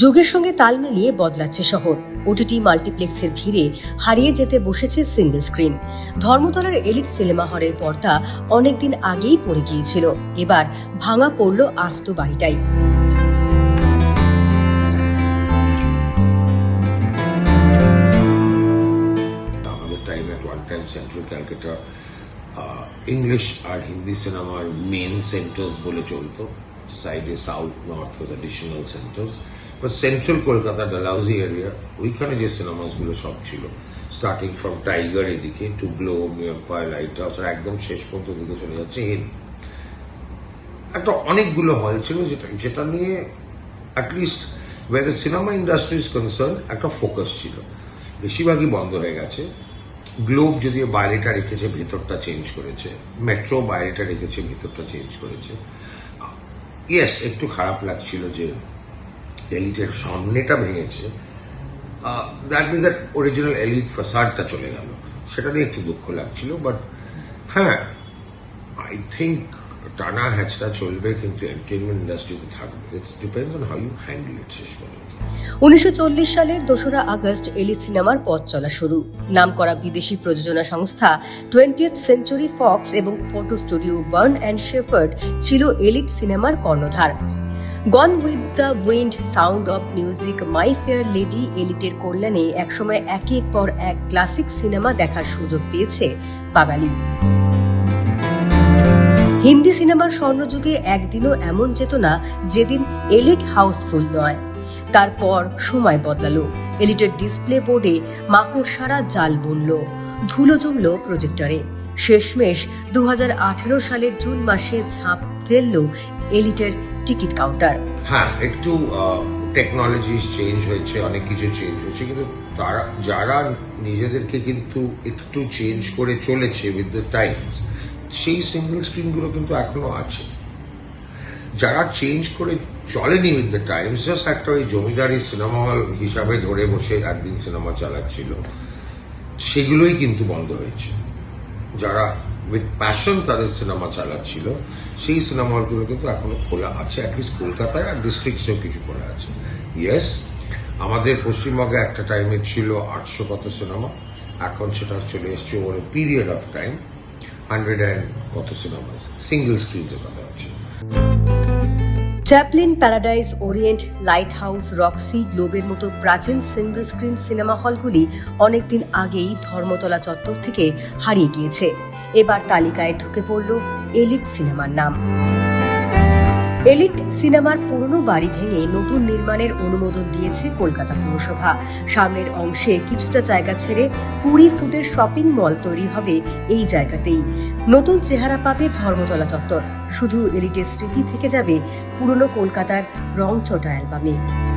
যুগের সঙ্গে তাল মিলিয়ে বদলাচ্ছে শহর। ওটিটি মাল্টিপ্লেক্সের ভিড়ে হারিয়ে যেতে বসেছে সিঙ্গেল স্ক্রিন। ধর্মতলার এলিট সিনেমা হলের পর্দা অনেকদিন আগেই পড়ে গিয়েছিল। এবার ভাঙা পড়ল আস্ত বাড়িটাই। সেন্ট্রাল ইংলিশ আর হিন্দি সিনেমার মেন সেন্টার্স বলে চলতো। সাইডে south north additional centres but central Kolkata Dalhousie area ওইখানে যে সিনেমাসগুলো সব ছিল। স্টার্টিং ফ্রম টাইগার এদিকে to Globe Empire light house আর একদম শেষ পর্যন্ত দিকে চলে যাচ্ছে হিল একটা অনেকগুলো হল ছিল যেটা যেটা নিয়ে at least way the cinema industry is concern একটা ফোকাস ছিল। বেশিরভাগই বন্ধ হয়ে গেছে। গ্লোব যদিও বাইরেটা রেখেছে, ভেতরটা চেঞ্জ করেছে। মেট্রো বাইরেটা রেখেছে, ভেতরটা চেঞ্জ করেছে। ইয়েস একটু খারাপ লাগছিল যে এলিটের সামনেটা ভেঙেছে that mean that original elite ফাসাডটা চলে গেল। সেটা নিয়ে একটু দুঃখ লাগছিল বাট হ্যাঁ আই থিঙ্ক টানা হ্যাচটা চলবে, কিন্তু এন্টারটেনমেন্ট ইন্ডাস্ট্রিতে থাকবে। It's depends on how you handle it শেষ পর্যন্ত। উনিশশো সালের দোসরা আগস্ট এলিট সিনেমার পথ চলা শুরু। নামকরা বিদেশি প্রযোজনা সংস্থা টোয়েন্টিয়েথ সেঞ্চুরি ফক্স এবং photo studio Bourne and Shepherd ছিল এলিট সিনেমার কর্ণধার। Gone with the wind sound of music my fair lady এলিটের কল্যাণে একসময় একের পর এক ক্লাসিক সিনেমা দেখার সুযোগ পেয়েছে বাঙালি। হিন্দি সিনেমার স্বর্ণযুগে একদিনও এমন যেত না যেদিন এলিট হাউসফুল নয়। তারপর সময় বদলালো। এলিটের ডিসপ্লে বোর্ডে মাকড়সারা জাল বুনল। ধুলো জমল প্রজেক্টরে শেষমেশ দু হাজার আঠেরো সালের জুন মাসে ঝাঁপ ফেলল এলিটের টিকিট কাউন্টার। হ্যাঁ একটু টেকনোলজি চেঞ্জ হয়েছে, অনেক কিছু চেঞ্জ হয়েছে, কিন্তু তারা, যারা নিজেদেরকে কিন্তু একটু চেঞ্জ করে চলেছে উইথ দ্য টাইমস সেই সিঙ্গেল স্ক্রিনগুলো কিন্তু এখনও আছে। যারা চেঞ্জ করে চলেনি উইথ দ্য টাইমস জাস্ট একটা ওই জমিদারি সিনেমা হল হিসাবে ধরে বসে একদিন সিনেমা চালাচ্ছিল, সেগুলোই কিন্তু বন্ধ হয়েছে। যারা উইথ প্যাশন তাদের সিনেমা চালাচ্ছিল, সেই সিনেমা হলগুলো কিন্তু এখনও খোলা আছে অ্যাটলিস্ট কলকাতায় আর ডিস্ট্রিক্টসেও কিছু খোলা আছে। ইয়েস আমাদের পশ্চিমবঙ্গে একটা টাইমে ছিল আটশো কত সিনেমা, এখন সেটা চলে এসছে over period of time hundred and কত সিনেমা সিঙ্গেল স্ক্রিনতে কথা হচ্ছে Chaplin Paradise Orient light house Roxy গ্লোবের মতো প্রাচীন সিঙ্গল স্ক্রিন সিনেমা হলগুলি অনেকদিন আগেই ধর্মতলা চত্বর থেকে হারিয়ে গিয়েছে। এবার তালিকায় ঢুকে পড়ল এলিট সিনেমার নাম। এলিট সিনেমার পুরনো বাড়ি ভেঙে নতুন নির্মাণের অনুমোদন দিয়েছে কলকাতা পুরসভা। সামনের অংশে কিছুটা জায়গা ছেড়ে কুড়ি ফুটের শপিং মল তৈরি হবে এই জায়গাতেই। নতুন চেহারা পাবে ধর্মতলা চত্বর। শুধু এলিটের স্মৃতি থেকে যাবে পুরনো কলকাতার রং রংচটা অ্যালবামে।